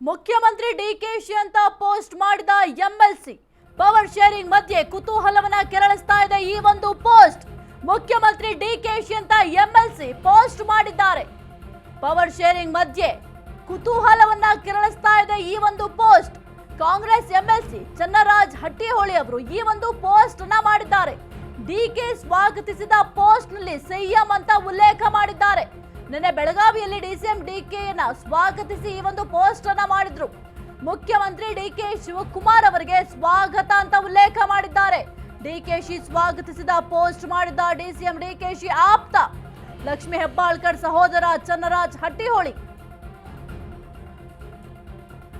ಮುಖ್ಯಮಂತ್ರಿ ಡಿಕೆಶಿ ಅಂತ ಪೋಸ್ಟ್ ಮಾಡಿದ ಎಂಎಲ್ಸಿ. ಪವರ್ ಶೇರಿಂಗ್ ಮಧ್ಯೆ ಕುತೂಹಲವನ್ನ ಕೆರಳಿಸ್ತಾ ಇದೆ ಈ ಒಂದು ಪೋಸ್ಟ್. ಮುಖ್ಯಮಂತ್ರಿ ಡಿಕೆಶಿ ಅಂತ ಎಂಎಲ್ಸಿ ಪೋಸ್ಟ್ ಮಾಡಿದ್ದಾರೆ. ಪವರ್ ಶೇರಿಂಗ್ ಮಧ್ಯೆ ಕುತೂಹಲವನ್ನ ಕೆರಳಿಸ್ತಾ ಇದೆ ಈ ಒಂದು post. Congress MLC Channaraj Hattiholi ಅವರು ಈ ಒಂದು ಪೋಸ್ಟ್ ಮಾಡಿದ್ದಾರೆ. ಡಿಕೆ ಸ್ವಾಗತಿಸಿದ ಪೋಸ್ಟ್ನಲ್ಲಿ ಸಿಎಂ ಅಂತ ಉಲ್ಲೇಖ ಮಾಡಿದ್ದಾರೆ. ನಿನ್ನೆ ಬೆಳಗಾವಿಯಲ್ಲಿ ಡಿಸಿಎಂ ಡಿಕೆಯನ್ನ ಸ್ವಾಗತಿಸಿ ಈ ಒಂದು ಪೋಸ್ಟ್ ಅನ್ನ ಮಾಡಿದ್ರು. ಮುಖ್ಯಮಂತ್ರಿ ಡಿಕೆ ಶಿವಕುಮಾರ್ ಅವರಿಗೆ ಸ್ವಾಗತ ಅಂತ ಉಲ್ಲೇಖ ಮಾಡಿದ್ದಾರೆ. ಡಿಕೆಶಿ ಸ್ವಾಗತಿಸಿದ ಪೋಸ್ಟ್ ಮಾಡಿದ್ದ ಡಿಸಿಎಂ ಡಿಕೆಶಿ ಆಪ್ತ ಲಕ್ಷ್ಮಿ ಹೆಬ್ಬಾಳ್ಕರ್ ಸಹೋದರ ಚನ್ನರಾಜ್ ಹಟ್ಟಿಹೊಳಿ.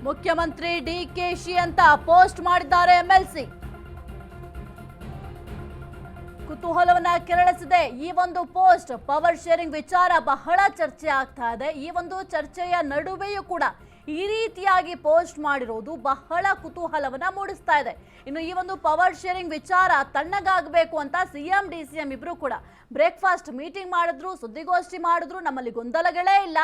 ಮುಖ್ಯಮಂತ್ರಿ ಡಿಕೆಶಿ ಅಂತ ಪೋಸ್ಟ್ ಮಾಡಿದ್ದಾರೆ ಎಂಎಲ್ಸಿ. ಕುತೂಹಲವನ್ನ ಕೆರಳಿಸಿದೆ. ಈ ಒಂದು ಪೋಸ್ಟ್ ಪವರ್ ಶೇರಿಂಗ್ ವಿಚಾರ ಬಹಳ ಚರ್ಚೆ ಆಗ್ತಾ ಇದೆ. ಈ ಒಂದು ಚರ್ಚೆಯ ನಡುವೆಯೂ ಕೂಡ ಈ ರೀತಿಯಾಗಿ ಪೋಸ್ಟ್ ಮಾಡಿರೋದು ಬಹಳ ಕುತೂಹಲವನ್ನ ಮೂಡಿಸ್ತಾ ಇದೆ. ಇನ್ನು ಈ ಒಂದು ಪವರ್ ಶೇರಿಂಗ್ ವಿಚಾರ ತಣ್ಣಗಾಗಬೇಕು ಅಂತ ಸಿಎಂ ಡಿ ಸಿಎಂ ಇಬ್ರು ಕೂಡ ಬ್ರೇಕ್ಫಾಸ್ಟ್ ಮೀಟಿಂಗ್ ಮಾಡಿದ್ರು, ಸುದ್ದಿಗೋಷ್ಠಿ ಮಾಡಿದ್ರು, ನಮ್ಮಲ್ಲಿ ಗೊಂದಲಗಳೇ ಇಲ್ಲ.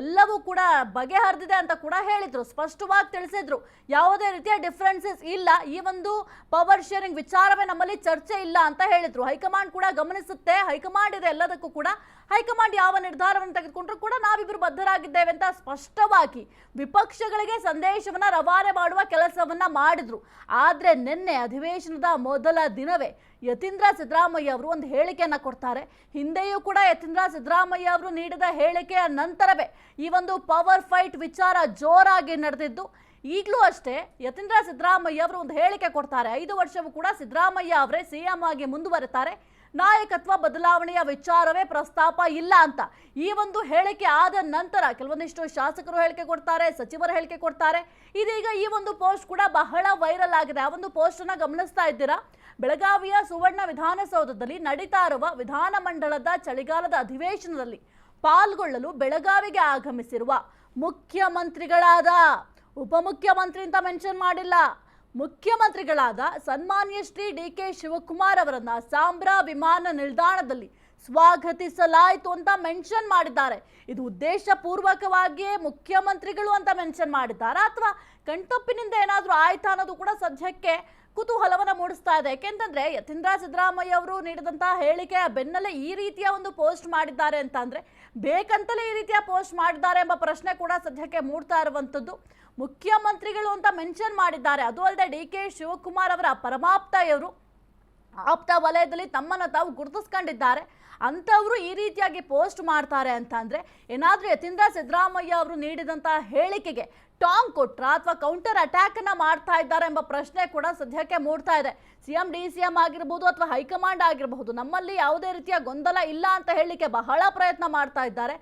ಎಲ್ಲವೂ ಕೂಡ ಬಗೆಹರಿದಿದೆ ಅಂತ ಕೂಡ ಹೇಳಿದ್ರು, ಸ್ಪಷ್ಟವಾಗಿ ತಿಳಿಸಿದ್ರು. ಯಾವುದೇ ರೀತಿಯ ಡಿಫ್ರೆನ್ಸಸ್ ಇಲ್ಲ. ಈ ಒಂದು ಪವರ್ ಶೇರಿಂಗ್ ವಿಚಾರವೇ ನಮ್ಮಲ್ಲಿ ಚರ್ಚೆ ಇಲ್ಲ ಅಂತ ಹೇಳಿದ್ರು. ಹೈಕಮಾಂಡ್ ಕೂಡ ಗಮನಿಸುತ್ತೆ, ಹೈಕಮಾಂಡ್ ಇದೆ ಎಲ್ಲದಕ್ಕೂ ಕೂಡ. ಹೈಕಮಾಂಡ್ ಯಾವ ನಿರ್ಧಾರವನ್ನು ತೆಗೆದುಕೊಂಡ್ರು ಕೂಡ ನಾವಿಬ್ಬರು ಬದ್ಧರಾಗಿದ್ದೇವೆ ಅಂತ ಸ್ಪಷ್ಟವಾಗಿ ವಿಪಕ್ಷಗಳಿಗೆ ಸಂದೇಶವನ್ನ ರವಾನೆ ಮಾಡುವ ಕೆಲಸವನ್ನ ಮಾಡಿದ್ರು. ಆದರೆ ನಿನ್ನೆ ಅಧಿವೇಶನದ ಮೊದಲ ದಿನವೇ ಯತೀಂದ್ರ ಸಿದ್ದರಾಮಯ್ಯ ಅವರು ಒಂದು ಹೇಳಿಕೆಯನ್ನು ಕೊಡ್ತಾರೆ. ಹಿಂದೆಯೂ ಕೂಡ ಯತೀಂದ್ರ ಸಿದ್ದರಾಮಯ್ಯ ಅವರು ನೀಡಿದ ಹೇಳಿಕೆಯ ನಂತರವೇ ಈ ಒಂದು ಪವರ್ ಫೈಟ್ ವಿಚಾರ ಜೋರಾಗಿ ನಡೆದಿದ್ದು. ಈಗಲೂ ಅಷ್ಟೇ ಯತೀಂದ್ರ ಸಿದ್ದರಾಮಯ್ಯ ಅವರು ಒಂದು ಹೇಳಿಕೆ ಕೊಡ್ತಾರೆ. ಐದು ವರ್ಷವೂ ಕೂಡ ಸಿದ್ದರಾಮಯ್ಯ ಅವರೇ ಸಿಎಂ ಆಗಿ ಮುಂದುವರೆತಾರೆ. ನಾಯಕತ್ವ ಬದಲಾವಣೆಯ ವಿಚಾರವೇ ಪ್ರಸ್ತಾಪ ಇಲ್ಲ ಅಂತ. ಈ ಒಂದು ಹೇಳಿಕೆ ಆದ ನಂತರ ಕೆಲವೊಂದಿಷ್ಟು ಶಾಸಕರು ಹೇಳಿಕೆ ಕೊಡ್ತಾರೆ, ಸಚಿವರು ಹೇಳಿಕೆ ಕೊಡ್ತಾರೆ. ಇದೀಗ ಈ ಒಂದು ಪೋಸ್ಟ್ ಕೂಡ ಬಹಳ ವೈರಲ್ ಆಗಿದೆ. ಆ ಒಂದು ಪೋಸ್ಟ್ ಅನ್ನ ಗಮನಿಸ್ತಾ ಇದ್ದೀರಾ? ಬೆಳಗಾವಿಯ ಸುವರ್ಣ ವಿಧಾನಸೌಧದಲ್ಲಿ ನಡೀತಾ ಇರುವ ವಿಧಾನಮಂಡಲದ ಚಳಿಗಾಲದ ಅಧಿವೇಶನದಲ್ಲಿ ಪಾಲ್ಗೊಳ್ಳಲು ಬೆಳಗಾವಿಗೆ ಆಗಮಿಸಿರುವ ಮುಖ್ಯಮಂತ್ರಿಗಳಾದ. ಉಪಮುಖ್ಯಮಂತ್ರಿ ಅಂತ ಮೆನ್ಷನ್ ಮಾಡಿಲ್ಲ. ಮುಖ್ಯಮಂತ್ರಿಗಳಾದ ಸನ್ಮಾನ್ಯ ಶ್ರೀ ಡಿ ಕೆ ಶಿವಕುಮಾರ್ ಅವರನ್ನ ಸಾಂಬ್ರಾ ವಿಮಾನ ನಿಲ್ದಾಣದಲ್ಲಿ ಸ್ವಾಗತಿಸಲಾಯಿತು ಅಂತ ಮೆನ್ಷನ್ ಮಾಡಿದ್ದಾರೆ. ಇದು ಉದ್ದೇಶಪೂರ್ವಕವಾಗಿಯೇ ಮುಖ್ಯಮಂತ್ರಿಗಳು ಅಂತ ಮೆನ್ಷನ್ ಮಾಡಿದ್ದಾರಾ ಅಥವಾ ಕಣ್ತಪ್ಪಿನಿಂದ ಏನಾದರೂ ಆಯ್ತಾ ಅನ್ನೋದು ಕೂಡ ಸದ್ಯಕ್ಕೆ ಕುತೂಹಲವನ್ನ ಮೂಡಿಸ್ತಾ ಇದೆ. ಯಾಕೆಂತಂದ್ರೆ ಯತೀಂದ್ರ ಸಿದ್ದರಾಮಯ್ಯ ಅವರು ನೀಡಿದಂತಹ ಹೇಳಿಕೆಯ ಬೆನ್ನಲ್ಲೇ ಈ ರೀತಿಯ ಒಂದು ಪೋಸ್ಟ್ ಮಾಡಿದ್ದಾರೆ ಅಂತ ಅಂದ್ರೆ ಬೇಕಂತಲೇ ಈ ರೀತಿಯ ಪೋಸ್ಟ್ ಮಾಡಿದ್ದಾರೆ ಎಂಬ ಪ್ರಶ್ನೆ ಕೂಡ ಸದ್ಯಕ್ಕೆ ಮೂಡ್ತಾ ಇರುವಂಥದ್ದು ಮುಖ್ಯಮಂತ್ರಿಗಳು ಅಂತ ಮೆನ್ಷನ್ ಮಾಡಿದ್ದಾರೆ. ಅದು ಅಲ್ಲದೆ ಡಿ ಕೆ ಶಿವಕುಮಾರ್ ಅವರ ಪರಮಾಪ್ತ ಇವರು ಆಪ್ತ ವಲಯದಲ್ಲಿ ತಮ್ಮನ್ನು ತಾವು ಗುರುತಿಸ್ಕೊಂಡಿದ್ದಾರೆ. ಅಂಥವರು ಈ ರೀತಿಯಾಗಿ ಪೋಸ್ಟ್ ಮಾಡ್ತಾರೆ ಅಂತ ಅಂದರೆ ಏನಾದರೂ ಯತೀಂದ್ರ ಸಿದ್ದರಾಮಯ್ಯ ಅವರು ನೀಡಿದಂಥ ಹೇಳಿಕೆಗೆ ಟಾಂಗ್ ಕೊಟ್ರ ಅಥವಾ ಕೌಂಟರ್ ಅಟ್ಯಾಕ್ ಅನ್ನ ಮಾಡ್ತಾ ಇದ್ದಾರೆ ಎಂಬ ಪ್ರಶ್ನೆ ಕೂಡ ಸದ್ಯಕ್ಕೆ ಮೂಡ್ತಾ ಇದೆ. ಸಿಎಂ ಡಿ ಸಿ ಎಂ ಆಗಿರ್ಬೋದು ಅಥವಾ ಹೈಕಮಾಂಡ್ ಆಗಿರಬಹುದು ನಮ್ಮಲ್ಲಿ ಯಾವುದೇ ರೀತಿಯ ಗೊಂದಲ ಇಲ್ಲ ಅಂತ ಹೇಳಲಿಕ್ಕೆ ಬಹಳ ಪ್ರಯತ್ನ ಮಾಡ್ತಾ ಇದ್ದಾರೆ.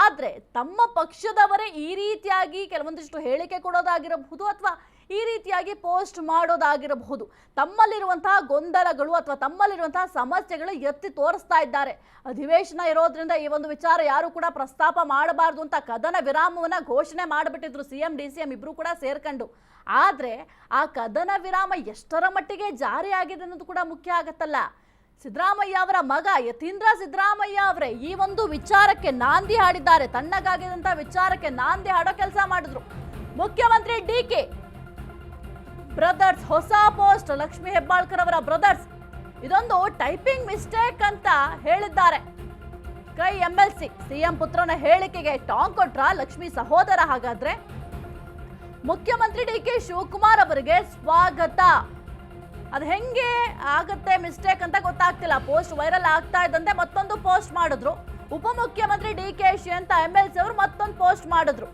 ಆದ್ರೆ ತಮ್ಮ ಪಕ್ಷದವರೇ ಈ ರೀತಿಯಾಗಿ ಕೆಲವೊಂದಿಷ್ಟು ಹೇಳಿಕೆ ಕೊಡೋದಾಗಿರಬಹುದು ಅಥವಾ ಈ ರೀತಿಯಾಗಿ ಪೋಸ್ಟ್ ಮಾಡೋದಾಗಿರಬಹುದು. ತಮ್ಮಲ್ಲಿರುವಂತಹ ಗೊಂದಲಗಳು ಅಥವಾ ತಮ್ಮಲ್ಲಿರುವಂತಹ ಸಮಸ್ಯೆಗಳು ಎತ್ತಿ ತೋರಿಸ್ತಾ ಇದ್ದಾರೆ. ಅಧಿವೇಶನ ಇರೋದ್ರಿಂದ ಈ ಒಂದು ವಿಚಾರ ಯಾರು ಕೂಡ ಪ್ರಸ್ತಾಪ ಮಾಡಬಾರ್ದು ಅಂತ ಕದನ ವಿರಾಮವನ್ನ ಘೋಷಣೆ ಮಾಡಿಬಿಟ್ಟಿದ್ರು ಸಿಎಂ ಡಿ ಸಿ ಎಂ ಇಬ್ರು ಕೂಡ ಸೇರ್ಕೊಂಡು. ಆದ್ರೆ ಆ ಕದನ ವಿರಾಮ ಎಷ್ಟರ ಮಟ್ಟಿಗೆ ಜಾರಿ ಅನ್ನೋದು ಕೂಡ ಮುಖ್ಯ ಆಗತ್ತಲ್ಲ. ಸಿದ್ದರಾಮಯ್ಯ ಅವರ ಮಗ ಯತೀಂದ್ರ ಸಿದ್ದರಾಮಯ್ಯ ಅವರೇ ಈ ಒಂದು ವಿಚಾರಕ್ಕೆ ನಾಂದಿ ಹಾಡಿದ್ದಾರೆ. ತಣ್ಣಗಾಗಿದಂತ ವಿಚಾರಕ್ಕೆ ನಾಂದಿ ಹಾಡೋ ಕೆಲಸ ಮಾಡಿದ್ರು. ಮುಖ್ಯಮಂತ್ರಿ ಡಿ ಕೆ ಬ್ರದರ್ಸ್, ಹೊಸ ಪೋಸ್ಟ್ ಲಕ್ಷ್ಮಿ ಹೆಬ್ಬಾಳ್ಕರ್ ಅವರ ಬ್ರದರ್ಸ್. ಇದೊಂದು ಟೈಪಿಂಗ್ ಮಿಸ್ಟೇಕ್ ಅಂತ ಹೇಳಿದ್ದಾರೆ. ಕೈ ಎಂ ಎಲ್ ಸಿ ಸಿಎಂ ಪುತ್ರನ ಹೇಳಿಕೆಗೆ ಟಾಂಗ್ ಕೊಟ್ರ ಲಕ್ಷ್ಮಿ ಸಹೋದರ ಹಾಗಾದ್ರೆ? ಮುಖ್ಯಮಂತ್ರಿ ಡಿ ಕೆ ಶಿವಕುಮಾರ್ ಅವರಿಗೆ ಸ್ವಾಗತ. ಅದು ಹೆಂಗೆ ಆಗುತ್ತೆ ಮಿಸ್ಟೇಕ್ ಅಂತ ಗೊತ್ತಾಗ್ತಿಲ್ಲ. ಪೋಸ್ಟ್ ವೈರಲ್ ಆಗ್ತಾ ಇದ್ದಂತೆ ಮತ್ತೊಂದು ಪೋಸ್ಟ್ ಮಾಡಿದ್ರು. ಉಪಮುಖ್ಯಮಂತ್ರಿ ಡಿ ಕೆ ಶಿ ಅಂತ ಎಂ ಎಲ್ ಸಿ ಅವರು ಮತ್ತೊಂದು ಪೋಸ್ಟ್ ಮಾಡಿದ್ರು.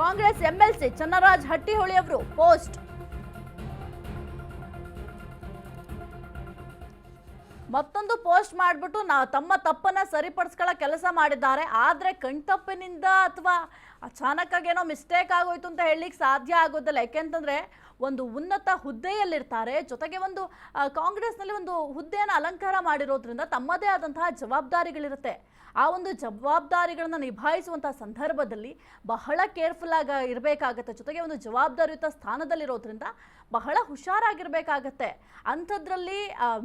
Congress M L C, Channaraj Hattiholi ಅವರು ಪೋಸ್ಟ್. ಮತ್ತೊಂದು ಪೋಸ್ಟ್ ಮಾಡಿಬಿಟ್ಟು ನಾ ತಮ್ಮ ತಪ್ಪನ್ನ ಸರಿಪಡಿಸ್ಕೊಳ್ಳೋ ಕೆಲಸ ಮಾಡಿದ್ದಾರೆ. ಆದರೆ ಕಣ್ತಪ್ಪಿನಿಂದ ಅಥವಾ ಅಚಾನಕ್ಕಾಗಿ ಏನೋ ಮಿಸ್ಟೇಕ್ ಆಗೋಯ್ತು ಅಂತ ಹೇಳಲಿಕ್ಕೆ ಸಾಧ್ಯ ಆಗೋದಿಲ್ಲ. ಯಾಕೆಂತಂದ್ರೆ ಒಂದು ಉನ್ನತ ಹುದ್ದೆಯಲ್ಲಿರ್ತಾರೆ. ಜೊತೆಗೆ ಒಂದು ಕಾಂಗ್ರೆಸ್ನಲ್ಲಿ ಒಂದು ಹುದ್ದೆಯನ್ನು ಅಲಂಕಾರ ಮಾಡಿರೋದ್ರಿಂದ ತಮ್ಮದೇ ಆದಂತಹ ಜವಾಬ್ದಾರಿಗಳಿರುತ್ತೆ. ಆ ಒಂದು ಜವಾಬ್ದಾರಿಗಳನ್ನು ನಿಭಾಯಿಸುವಂಥ ಸಂದರ್ಭದಲ್ಲಿ ಬಹಳ ಕೇರ್ಫುಲ್ ಆಗಿ ಇರಬೇಕಾಗತ್ತೆ. ಜೊತೆಗೆ ಒಂದು ಜವಾಬ್ದಾರಿಯುತ ಸ್ಥಾನದಲ್ಲಿರೋದ್ರಿಂದ ಬಹಳ ಹುಷಾರಾಗಿರ್ಬೇಕಾಗತ್ತೆ. ಅಂಥದ್ರಲ್ಲಿ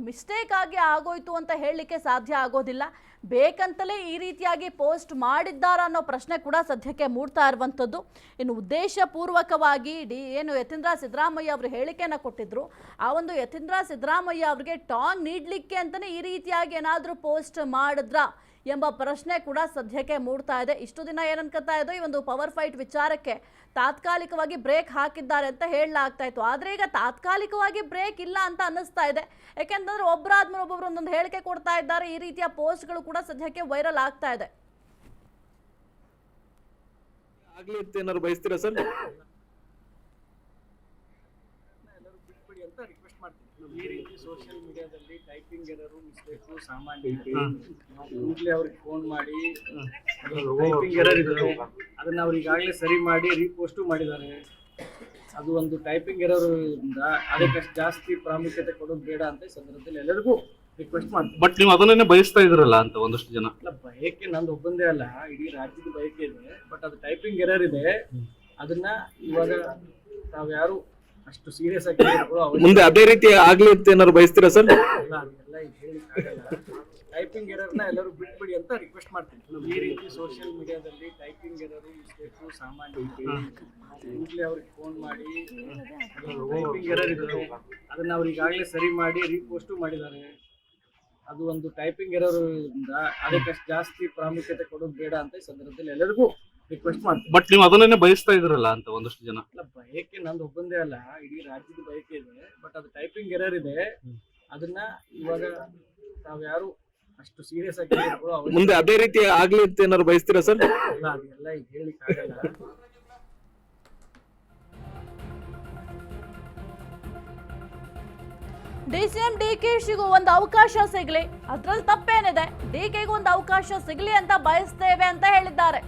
ಮಿಸ್ಟೇಕ್ ಆಗಿ ಆಗೋಯ್ತು ಅಂತ ಹೇಳಲಿಕ್ಕೆ ಸಾಧ್ಯ ಆಗೋದಿಲ್ಲ. ಬೇಕಂತಲೇ ಈ ರೀತಿಯಾಗಿ ಪೋಸ್ಟ್ ಮಾಡಿದ್ದಾರಾ ಅನ್ನೋ ಪ್ರಶ್ನೆ ಕೂಡ ಸದ್ಯಕ್ಕೆ ಮೂಡ್ತಾ ಇರುವಂಥದ್ದು. ಇನ್ನು ಉದ್ದೇಶಪೂರ್ವಕವಾಗಿ ಡಿ, ಏನು ಯತೀಂದ್ರ ಸಿದ್ದರಾಮಯ್ಯ ಅವರು ಹೇಳಿಕೆಯನ್ನು ಕೊಟ್ಟಿದ್ರು. ಆ ಒಂದು ಯತೀಂದ್ರ ಸಿದ್ದರಾಮಯ್ಯ ಅವರಿಗೆ ಟಾಂಗ್ ನೀಡಲಿಕ್ಕೆ ಅಂತಲೇ ಈ ರೀತಿಯಾಗಿ ಏನಾದರೂ ಪೋಸ್ಟ್ ಮಾಡಿದ್ರಾ? ಎಂಬ ಪ್ರಶ್ನೆ ಕೂಡ ಸದ್ಯಕ್ಕೆ ಮೂಡ್ತಾ ಇದೆ. ಇಷ್ಟು ದಿನ ಏನನ್ಕೋತಾ ಇದ್ದೋ ಈ ಒಂದು ಪವರ್ ಫೈಟ್ ವಿಚಾರಕ್ಕೆ ತಾತ್ಕಾಲಿಕವಾಗಿ ಬ್ರೇಕ್ ಹಾಕಿದ್ದಾರೆ ಅಂತ ಹೇಳಲಾಗ್ತಾ ಇತ್ತು. ಆದರೆ ಈಗ ತಾತ್ಕಾಲಿಕವಾಗಿ ಬ್ರೇಕ್ ಇಲ್ಲ ಅಂತ ಅನ್ನಿಸ್ತಾ ಇದೆ. ಯಾಕೆಂತಂದ್ರೆ ಒಬ್ಬರಾದ್ಮೇಲೆ ಒಬ್ಬೊಬ್ರು ಒಂದೊಂದು ಹೇಳಿಕೆ ಕೊಡ್ತಾ ಇದ್ದಾರೆ. ಈ ರೀತಿಯ ಪೋಸ್ಟ್ಗಳು ಕೂಡ ಸದ್ಯಕ್ಕೆ ವೈರಲ್ ಆಗ್ತಾ ಇದೆ. ಆಗ್ಲಿ ಅಂತ ಏನಾದ್ರು ಬಯಸ್ತೀರಾ ಸರ್? ಈ ರೀತಿ ಸೋಷಿಯಲ್ ಮೀಡಿಯಾದಲ್ಲಿ ಟೈಪಿಂಗ್ ಎರರು ಮಿಸ್ಟೇಕು ಸಾಮಾನ್ಯ ಕೂಡಲೇ ಅವ್ರಿಗೆ ಫೋನ್ ಮಾಡಿ ಟೈಪಿಂಗ್ ಎರರ್ ಇದೆ ಅದನ್ನ ಅವ್ರು ಈಗಾಗಲೇ ಸರಿ ಮಾಡಿ ರೀಪೋಸ್ಟು ಮಾಡಿದ್ದಾರೆ. ಅದು ಒಂದು ಟೈಪಿಂಗ್ ಎರರ್ ಇಂದ ಅದಕ್ಕೆಷ್ಟು ಜಾಸ್ತಿ ಪ್ರಾಮುಖ್ಯತೆ ಕೊಡೋದು ಬೇಡ ಅಂತ ಈ ಸಂದರ್ಭದಲ್ಲಿ ಎಲ್ಲರಿಗೂ ರಿಕ್ವೆಸ್ಟ್ ಮಾಡ್ತೀನಿ. ಬಟ್ ನೀವು ಅದನ್ನೇ ಬಯಸ್ತಾ ಇದ್ರಲ್ಲ ಅಂತ ಒಂದಷ್ಟು ಜನ. ಅಲ್ಲ ಬಯಕೆ ನಂದು ಒಬ್ಬಂದೇ ಅಲ್ಲ ಇಡೀ ರಾಜ್ಯದ ಬಯಕೆ ಇದೆ. ಬಟ್ ಅದು ಟೈಪಿಂಗ್ ಎರರ್ ಇದೆ ಅದನ್ನ ಇವಾಗ ತಾವ್ಯಾರು ಅಷ್ಟು ಸೀರಿಯಸ್ ಆಗಿ ಮುಂದೆ ಅದೇ ರೀತಿ ಆಗ್ಲಿ ಅಂತ ಏನಾದ್ರು ಬಯಸ್ತೀರಾ ಸರ್? ಟೈಪಿಂಗ್ ಎರರ್ನ ಎಲ್ಲರೂ ಬಿಟ್ಬಿಡಿ ಅಂತ ರಿಕ್ವೆಸ್ಟ್ ಮಾಡ್ತೀನಿ. ಈ ರೀತಿ ಸೋಷಿಯಲ್ ಮೀಡಿಯಾದಲ್ಲಿ ಟೈಪಿಂಗ್ ಎರರು ಮಿಸ್ಟೇಕು ಸಾಮಾನ್ಯ ಈಗಲೇ ಅವ್ರಿಗೆ ಫೋನ್ ಮಾಡಿ ಟೈಪಿಂಗ್ ಎರರ್ ಇದೆ ಅದನ್ನ ಅವ್ರು ಈಗಾಗಲೇ ಸರಿ ಮಾಡಿ ರೀಪೋಸ್ಟು ಮಾಡಿದ್ದಾರೆ. ಅದು ಒಂದು ಟೈಪಿಂಗ್ ಎರರ್ ಇಂದ ಅದಕ್ಕೆಷ್ಟು ಜಾಸ್ತಿ ಪ್ರಾಮುಖ್ಯತೆ ಕೊಡೋದು ಬೇಡ ಅಂತ ಈ ಸಂದರ್ಭದಲ್ಲಿ ಎಲ್ಲರಿಗೂ ರಿಕ್ವೆಸ್ಟ್ ಮಾಡ್ತೀನಿ. ಬಟ್ ನೀವು ಅದನ್ನೇ ಬಯಸ್ತಾ ಇದ್ರಲ್ಲ ಅಂತ ಒಂದಷ್ಟು ಜನ. ಅಲ್ಲ ಬಯಕೆ ನಂದು ಒಬ್ಬಂದೇ ಅಲ್ಲ. ಇಡೀ ರಾಜ್ಯದ ಬಯಕೆ ಇದೆ. ಬಟ್ ಅದು ಟೈಪಿಂಗ್ ಎರರ್ ಇದೆ. ಅದನ್ನ ಇವಾಗ ತಾವ್ಯಾರು ಅಷ್ಟು ಸೀರಿಯಸ್ ಆಗಿ ಮುಂದೆ ಅದೇ ರೀತಿ ಆಗ್ಲಿ ಅಂತ ಏನಾದ್ರು ಬಯಸ್ತೀರಾ ಸರ್? ಇಲ್ಲ ಅದೆಲ್ಲ ಈಗ ಹೇಳಿಕ್ಕಾಗಲ್ಲ D C M D K ಶಿಗೂ ಒಂದು ಅವಕಾಶ ಸಿಗ್ಲಿ. ಅದ್ರಲ್ಲಿ ತಪ್ಪೇನಿದೆ. ಡಿ ಕೆಗೂ ಒಂದು ಅವಕಾಶ ಸಿಗ್ಲಿ ಅಂತ ಬಯಸ್ತೇವೆ ಅಂತ ಹೇಳಿದ್ದಾರೆ.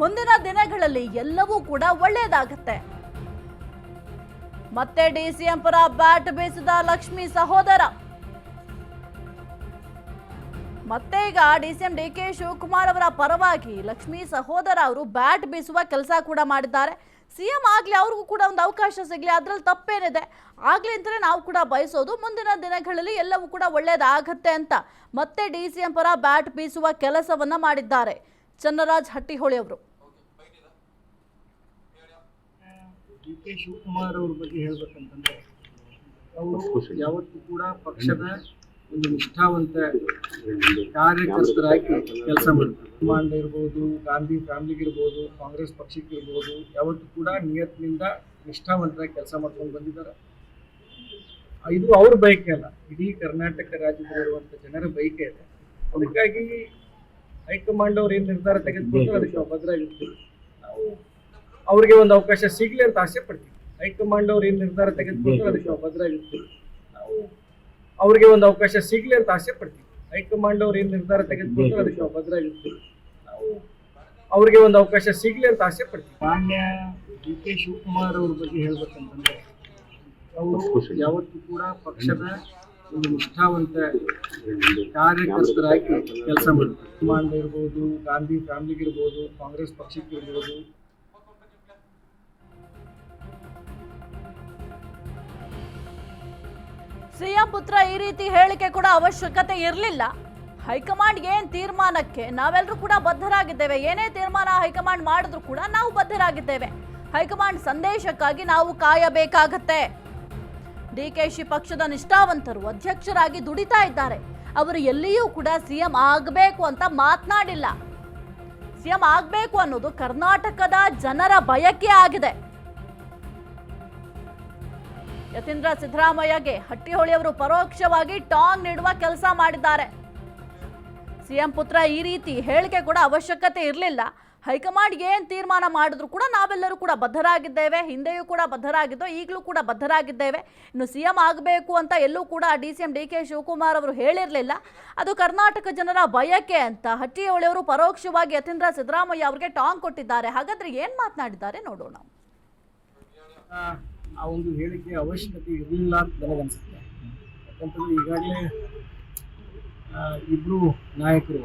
ಮುಂದಿನ ದಿನಗಳಲ್ಲಿ ಎಲ್ಲವೂ ಕೂಡ ಒಳ್ಳೆಯದಾಗುತ್ತೆ. ಮತ್ತೆ ಡಿಸಿಎಂ ಪರ ಬ್ಯಾಟ್ ಬೀಸಿದ ಲಕ್ಷ್ಮಿ ಸಹೋದರ. ಮತ್ತೆ ಈಗ ಡಿಸಿಎಂ ಡಿ ಕೆ ಶಿವಕುಮಾರ್ ಅವರ ಪರವಾಗಿ ಲಕ್ಷ್ಮಿ ಸಹೋದರ ಅವರು ಬ್ಯಾಟ್ ಬೀಸುವ ಕೆಲಸ ಕೂಡ ಮಾಡಿದ್ದಾರೆ. ಸಿಎಂ ಆಗಲಿ ಅವ್ರಿಗೂ ಕೂಡ ಒಂದು ಅವಕಾಶ ಸಿಗ್ಲಿ, ಅದ್ರಲ್ಲಿ ತಪ್ಪೇನಿದೆ. ಆಗ್ಲಿ ಅಂತಲೇ ನಾವು ಕೂಡ ಬಯಸೋದು ಮುಂದಿನ ದಿನಗಳಲ್ಲಿ ಎಲ್ಲವೂ ಕೂಡ ಒಳ್ಳೇದಾಗತ್ತೆ ಅಂತ. ಮತ್ತೆ ಡಿ ಸಿ ಎಂ ಪರ ಬ್ಯಾಟ್ ಬೀಸುವ ಕೆಲಸವನ್ನ ಮಾಡಿದ್ದಾರೆ. ಚನ್ನರಾಜ್ ಹಟ್ಟಿಹೊಳಿ ಅವರು. ಡಿ ಕೆ ಶಿವಕುಮಾರ್ ಅವ್ರ ಬಗ್ಗೆ ಹೇಳ್ಬೇಕಂತಂದ್ರೆ ಅವರು ಯಾವತ್ತೂ ಕೂಡ ಪಕ್ಷದ ಒಂದು ನಿಷ್ಠಾವಂತ ಕಾರ್ಯಕರ್ತರಾಗಿ ಕೆಲಸ ಮಾಡ್ತಾರೆ. ಕಮಾಂಡ್ ಇರ್ಬೋದು ಗಾಂಧಿ ಫ್ಯಾಮಿಲಿಗಿರ್ಬೋದು ಕಾಂಗ್ರೆಸ್ ಪಕ್ಷಕ್ಕಿರ್ಬೋದು ಯಾವತ್ತೂ ಕೂಡ ನಿಯತ್ನಿಂದ ನಿಷ್ಠಾವಂತರಾಗಿ ಕೆಲಸ ಮಾಡ್ಕೊಂಡು ಬಂದಿದ್ದಾರೆ. ಇದು ಅವ್ರ ಬಯಕೆ ಅಲ್ಲ ಇಡೀ ಕರ್ನಾಟಕ ರಾಜ್ಯದಲ್ಲಿರುವಂಥ ಜನರ ಬಯಕೆ ಇದೆ. ಅದಕ್ಕಾಗಿ ಹೈಕಮಾಂಡ್ ಅವ್ರು ಏನು ನಿರ್ಧಾರ ತೆಗೆದುಕೊಂಡ್ರೆ ಅದಕ್ಕೆ ನಾವು ಭದ್ರಾಗಿರ್ತೀವಿ. ನಾವು ಅವ್ರಿಗೆ ಒಂದು ಅವಕಾಶ ಸಿಗ್ಲಿ ಅಂತ ಆಸೆ ಪಡ್ತೀವಿ. ಹೈಕಮಾಂಡ್ ಅವ್ರು ಏನು ನಿರ್ಧಾರ ತೆಗೆದುಕೊಂಡ್ರೆ ಅದಕ್ಕೆ ನಾವು ಭದ್ರಾಗಿರ್ತೀವಿ. ನಾವು ಅವ್ರಿಗೆ ಒಂದು ಅವಕಾಶ ಸಿಗ್ಲಿ ಅಂತ ಆಸೆ ಪಡ್ತೀವಿ. ಹೈಕಮಾಂಡ್ ಅವ್ರು ಏನು ನಿರ್ಧಾರ ತೆಗೆದುಕೊಂಡ್ರೆ ಅದಕ್ಕೆ ನಾವು ಭದ್ರಾಗಿರ್ತೀವಿ. ನಾವು ಅವ್ರಿಗೆ ಒಂದು ಅವಕಾಶ ಸಿಗ್ಲಿ ಅಂತ ಆಸೆ ಪಡ್ತೀವಿ. ಮಾನ್ಯ ಡಿ ಕೆ ಶಿವಕುಮಾರ್ ಅವ್ರ ಬಗ್ಗೆ ಹೇಳ್ಬೇಕಂತಂದ್ರೆ ಅವರು ಯಾವತ್ತೂ ಕೂಡ ಪಕ್ಷದ ಒಂದು ನಿಷ್ಠಾವಂತ ಕಾರ್ಯಕರ್ತರಾಗಿ ಕೆಲಸ ಮಾಡ್ತಾರೆ. ಕಮಾಂಡ್ ಇರ್ಬೋದು ಗಾಂಧಿ ಫ್ಯಾಮಿಲಿಗಿರ್ಬೋದು ಕಾಂಗ್ರೆಸ್ ಪಕ್ಷಕ್ಕಿರ್ಬೋದು. ಸಿಎಂ ಪುತ್ರ ಈ ರೀತಿ ಹೇಳಿಕೆ ಕೂಡ ಅವಶ್ಯಕತೆ ಇರಲಿಲ್ಲ. ಹೈಕಮಾಂಡ್ ಏನ್ ತೀರ್ಮಾನಕ್ಕೆ ನಾವೆಲ್ಲರೂ ಕೂಡ ಬದ್ಧರಾಗಿದ್ದೇವೆ. ಏನೇ ತೀರ್ಮಾನ ಹೈಕಮಾಂಡ್ ಮಾಡಿದ್ರು ಕೂಡ ನಾವು ಬದ್ಧರಾಗಿದ್ದೇವೆ. ಹೈಕಮಾಂಡ್ ಸಂದೇಶಕ್ಕಾಗಿ ನಾವು ಕಾಯಬೇಕಾಗತ್ತೆ. ಡಿಕೆಶಿ ಪಕ್ಷದ ನಿಷ್ಠಾವಂತರು ಅಧ್ಯಕ್ಷರಾಗಿ ದುಡಿತಾ ಇದ್ದಾರೆ. ಅವರು ಎಲ್ಲಿಯೂ ಕೂಡ ಸಿಎಂ ಆಗಬೇಕು ಅಂತ ಮಾತನಾಡಿಲ್ಲ. ಸಿಎಂ ಆಗಬೇಕು ಅನ್ನೋದು ಕರ್ನಾಟಕದ ಜನರ ಬಯಕೆ ಆಗಿದೆ. ಯತೀಂದ್ರ ಸಿದ್ದರಾಮಯ್ಯಗೆ ಹಟ್ಟಿಹೊಳಿ ಅವರು ಪರೋಕ್ಷವಾಗಿ ಟಾಂಗ್ ನೀಡುವ ಕೆಲಸ ಮಾಡಿದ್ದಾರೆ. ಸಿಎಂ ಪುತ್ರ ಈ ರೀತಿ ಹೇಳಿಕೆ ಕೂಡ ಅವಶ್ಯಕತೆ ಇರಲಿಲ್ಲ. ಹೈಕಮಾಂಡ್ ಏನು ತೀರ್ಮಾನ ಮಾಡಿದ್ರು ಕೂಡ ನಾವೆಲ್ಲರೂ ಕೂಡ ಬದ್ಧರಾಗಿದ್ದೇವೆ, ಹಿಂದೆಯೂ ಕೂಡ ಬದ್ಧರಾಗಿದ್ದೋ, ಈಗಲೂ ಕೂಡ ಬದ್ಧರಾಗಿದ್ದೇವೆ. ಇನ್ನು ಸಿಎಂ ಆಗಬೇಕು ಅಂತ ಎಲ್ಲೂ ಕೂಡ D C M D K Shivakumar ಅವರು ಹೇಳಿರಲಿಲ್ಲ. ಅದು ಕರ್ನಾಟಕ ಜನರ ಬಯಕೆ ಅಂತ ಹಟ್ಟಿಯವಳಿಯವರು ಪರೋಕ್ಷವಾಗಿ ಯತೀಂದ್ರ ಸಿದ್ದರಾಮಯ್ಯ ಅವರಿಗೆ ಟಾಂಗ್ ಕೊಟ್ಟಿದ್ದಾರೆ. ಹಾಗಾದ್ರೆ ಏನ್ ಮಾತನಾಡಿದ್ದಾರೆ ನೋಡೋಣ. ಆ ಒಂದು ಹೇಳಿಕೆ ಅವಶ್ಯಕತೆ ಇರಲಿಲ್ಲ ಅಂತ ನನಗನ್ಸುತ್ತೆ ಯಾಕಂತಂದ್ರೆ ಈಗಾಗಲೇ ಇಬ್ಬರು ನಾಯಕರು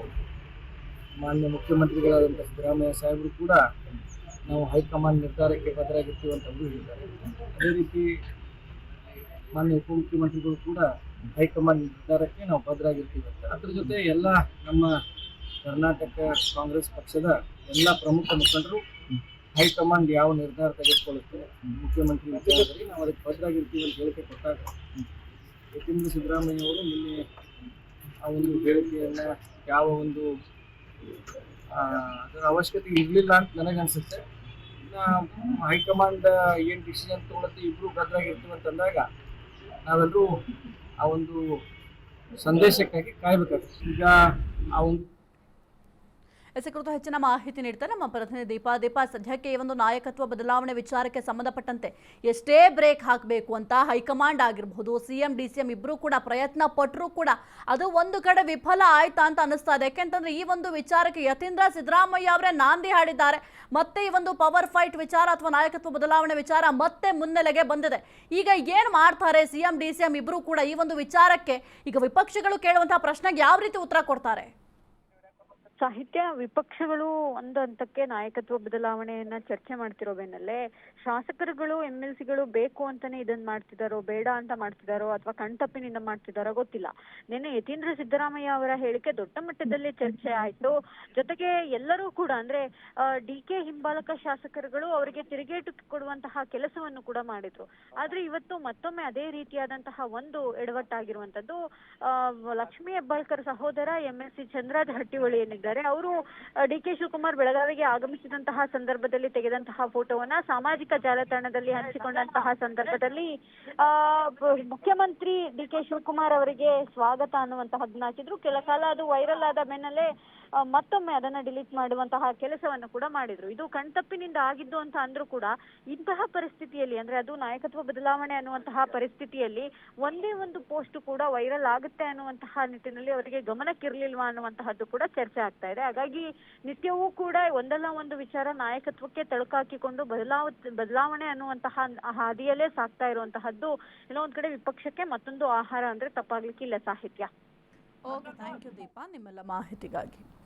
ಮಾನ್ಯ ಮುಖ್ಯಮಂತ್ರಿಗಳಾದಂಥ ಸಿದ್ದರಾಮಯ್ಯ ಸಾಹೇಬರು ಕೂಡ ನಾವು ಹೈಕಮಾಂಡ್ ನಿರ್ಧಾರಕ್ಕೆ ಬದ್ಧರಾಗಿರ್ತೀವಿ ಅಂತ ಅವರು ಹೇಳಿದ್ದಾರೆ. ಅದೇ ರೀತಿ ಮಾನ್ಯ ಉಪಮುಖ್ಯಮಂತ್ರಿಗಳು ಕೂಡ ಹೈಕಮಾಂಡ್ ನಿರ್ಧಾರಕ್ಕೆ ನಾವು ಬದ್ಧರಾಗಿರ್ತೀವಿ ಅಂತ. ಅದ್ರ ಜೊತೆ ಎಲ್ಲ ನಮ್ಮ ಕರ್ನಾಟಕ ಕಾಂಗ್ರೆಸ್ ಪಕ್ಷದ ಎಲ್ಲ ಪ್ರಮುಖ ಮುಖಂಡರು ಹೈಕಮಾಂಡ್ ಯಾವ ನಿರ್ಧಾರ ತೆಗೆದುಕೊಳ್ಳುತ್ತೆ ಮುಖ್ಯಮಂತ್ರಿ ವಿಚಾರದಲ್ಲಿ ನಾವು ಅದಕ್ಕೆ ಬದ್ಧರಾಗಿರ್ತೀವಿ ಅಂತ ಹೇಳಿಕೆ ಕೊಟ್ಟಾಗ ಯಾಕೆಂದ್ರೆ ಸಿದ್ದರಾಮಯ್ಯ ಅವರು ನಿನ್ನೆ ಆ ಒಂದು ಹೇಳಿಕೆಯನ್ನು ಯಾವ ಒಂದು ಅದರ ಅವಶ್ಯಕತೆ ಇರಲಿಲ್ಲ ಅಂತ ನನಗನ್ಸುತ್ತೆ. ಇನ್ನು ಹೈಕಮಾಂಡ್, ಏನು ಡಿಸಿಷನ್ ತಗೊಳತ್ತೆ, ಇಬ್ರು ಭದ್ರಾಗಿರ್ತೀವಿ ಅಂತಂದಾಗ ನಾವೆಲ್ಲರೂ ಆ ಒಂದು ಸಂದೇಶಕ್ಕಾಗಿ ಕಾಯ್ಬೇಕಾಗ್ತದೆ ಈಗ ಆ ಒಂದು ಎಸ್ ಕುರಿತು ಹೆಚ್ಚಿನ ಮಾಹಿತಿ ನೀಡ್ತಾರೆ ನಮ್ಮ ಪ್ರತಿನಿಧಿ ದೀಪಾ. ದೀಪ, ಸದ್ಯಕ್ಕೆ ಈ ಒಂದು ನಾಯಕತ್ವ ಬದಲಾವಣೆ ವಿಚಾರಕ್ಕೆ ಸಂಬಂಧಪಟ್ಟಂತೆ ಎಷ್ಟೇ ಬ್ರೇಕ್ ಹಾಕಬೇಕು ಅಂತ ಹೈಕಮಾಂಡ್ ಆಗಿರಬಹುದು ಸಿಎಂ ಡಿ ಸಿ ಇಬ್ಬರು ಕೂಡ ಪ್ರಯತ್ನ ಪಟ್ಟರೂ ಕೂಡ ಅದು ಒಂದು ಕಡೆ ವಿಫಲ ಆಯ್ತಾ ಅಂತ ಅನಿಸ್ತಾ ಇದೆ. ಯಾಕೆಂತಂದ್ರೆ ಈ ಒಂದು ವಿಚಾರಕ್ಕೆ ಯತೀಂದ್ರ ಸಿದ್ದರಾಮಯ್ಯ ಅವರೇ ನಾಂದಿ ಹಾಡಿದ್ದಾರೆ. ಮತ್ತೆ ಈ ಒಂದು ಪವರ್ ಫೈಟ್ ವಿಚಾರ ಅಥವಾ ನಾಯಕತ್ವ ಬದಲಾವಣೆ ವಿಚಾರ ಮತ್ತೆ ಮುನ್ನೆಲೆಗೆ ಬಂದಿದೆ. ಈಗ ಏನು ಮಾಡ್ತಾರೆ ಸಿಎಂ ಡಿ ಸಿ ಎಂ ಇಬ್ಬರು ಕೂಡ ಈ ಒಂದು ವಿಚಾರಕ್ಕೆ ಈಗ ವಿಪಕ್ಷಗಳು ಕೇಳುವಂತಹ ಪ್ರಶ್ನೆಗೆ ಯಾವ ರೀತಿ ಉತ್ತರ ಕೊಡ್ತಾರೆ? ಸಾಹಿತ್ಯ ವಿಪಕ್ಷಗಳು ಒಂದು ಹಂತಕ್ಕೆ ನಾಯಕತ್ವ ಬದಲಾವಣೆಯನ್ನ ಚರ್ಚೆ ಮಾಡ್ತಿರೋ ಬೆನ್ನಲ್ಲೇ ಶಾಸಕರುಗಳು, ಎಂ ಎಲ್ ಸಿಗಳು ಬೇಕು ಅಂತಾನೆ ಇದನ್ನ ಮಾಡ್ತಿದಾರೋ, ಬೇಡ ಅಂತ ಮಾಡ್ತಿದಾರೋ ಅಥವಾ ಕಣ್ತಪ್ಪಿನಿಂದ ಮಾಡ್ತಿದಾರೋ ಗೊತ್ತಿಲ್ಲ. ನಿನ್ನೆ ಯತೀಂದ್ರ ಸಿದ್ದರಾಮಯ್ಯ ಅವರ ಹೇಳಿಕೆ ದೊಡ್ಡ ಮಟ್ಟದಲ್ಲಿ ಚರ್ಚೆ ಆಯ್ತು. ಜೊತೆಗೆ ಎಲ್ಲರೂ ಕೂಡ ಅಂದ್ರೆ ಡಿ ಕೆ ಹಿಂಬಾಲಕ ಶಾಸಕರುಗಳು ಅವರಿಗೆ ತಿರುಗೇಟು ಕೊಡುವಂತಹ ಕೆಲಸವನ್ನು ಕೂಡ ಮಾಡಿದ್ರು. ಆದ್ರೆ ಇವತ್ತು ಮತ್ತೊಮ್ಮೆ ಅದೇ ರೀತಿಯಾದಂತಹ ಒಂದು ಎಡವಟ್ಟಾಗಿರುವಂತದ್ದು ಲಕ್ಷ್ಮೀ ಹೆಬ್ಬಾಳ್ಕರ್ ಸಹೋದರ M S C Chandraj Hattiholi ಏನಿದ್ದಾರೆ ಅವರು ಡಿ ಕೆ ಶಿವಕುಮಾರ್ ಬೆಳಗಾವಿಗೆ ಆಗಮಿಸಿದಂತಹ ಸಂದರ್ಭದಲ್ಲಿ ತೆಗೆದಂತಹ ಫೋಟೋವನ್ನ ಸಾಮಾಜಿಕ ಜಾಲತಾಣದಲ್ಲಿ ಹಂಚಿಕೊಂಡಂತಹ ಸಂದರ್ಭದಲ್ಲಿ, ಆ ಮುಖ್ಯಮಂತ್ರಿ ಡಿ ಕೆ ಶಿವಕುಮಾರ್ ಅವರಿಗೆ ಸ್ವಾಗತ ಅನ್ನುವಂತಹದ್ನ ಹಾಕಿದ್ರು ಕೆಲ ಕಾಲ ಅದು ವೈರಲ್ ಆದ ಬೆನ್ನಲ್ಲೇ ಮತ್ತೊಮ್ಮೆ ಅದನ್ನ ಡಿಲೀಟ್ ಮಾಡುವಂತಹ ಕೆಲಸವನ್ನು ಕೂಡ ಮಾಡಿದ್ರು. ಇದು ಕಣ್ತಪ್ಪಿನಿಂದ ಆಗಿದ್ದು ಅಂತ ಅಂದ್ರೂ ಕೂಡ ಇಂತಹ ಪರಿಸ್ಥಿತಿಯಲ್ಲಿ, ಅಂದ್ರೆ ಅದು ನಾಯಕತ್ವ ಬದಲಾವಣೆ ಅನ್ನುವಂತಹ ಪರಿಸ್ಥಿತಿಯಲ್ಲಿ ಒಂದೇ ಒಂದು ಪೋಸ್ಟ್ ಕೂಡ ವೈರಲ್ ಆಗುತ್ತೆ ಅನ್ನುವಂತಹ ನಿಟ್ಟಿನಲ್ಲಿ ಅವರಿಗೆ ಗಮನಕ್ಕಿರ್ಲಿಲ್ವಾ ಅನ್ನುವಂತಹದ್ದು ಕೂಡ ಚರ್ಚೆ ಆಗ್ತಾ ಇದೆ. ಹಾಗಾಗಿ ನಿತ್ಯವೂ ಕೂಡ ಒಂದಲ್ಲ ಒಂದು ವಿಚಾರ ನಾಯಕತ್ವಕ್ಕೆ ತಳುಕಾಕಿಕೊಂಡು ಬದಲಾವ, ಬದಲಾವಣೆ ಅನ್ನುವಂತಹ ಹಾದಿಯಲ್ಲೇ ಸಾಗ್ತಾ ಇರುವಂತಹದ್ದು ಏನೋ ಒಂದ್ ಕಡೆ ವಿಪಕ್ಷಕ್ಕೆ ಮತ್ತೊಂದು ಆಹಾರ ಅಂದ್ರೆ ತಪ್ಪಾಗ್ಲಿಕ್ಕಿಲ್ಲ ಸಾಹಿತ್ಯ. Okay thank you Deepa. ನಿಮ್ಮೆಲ್ಲ ಮಾಹಿತಿಗಾಗಿ.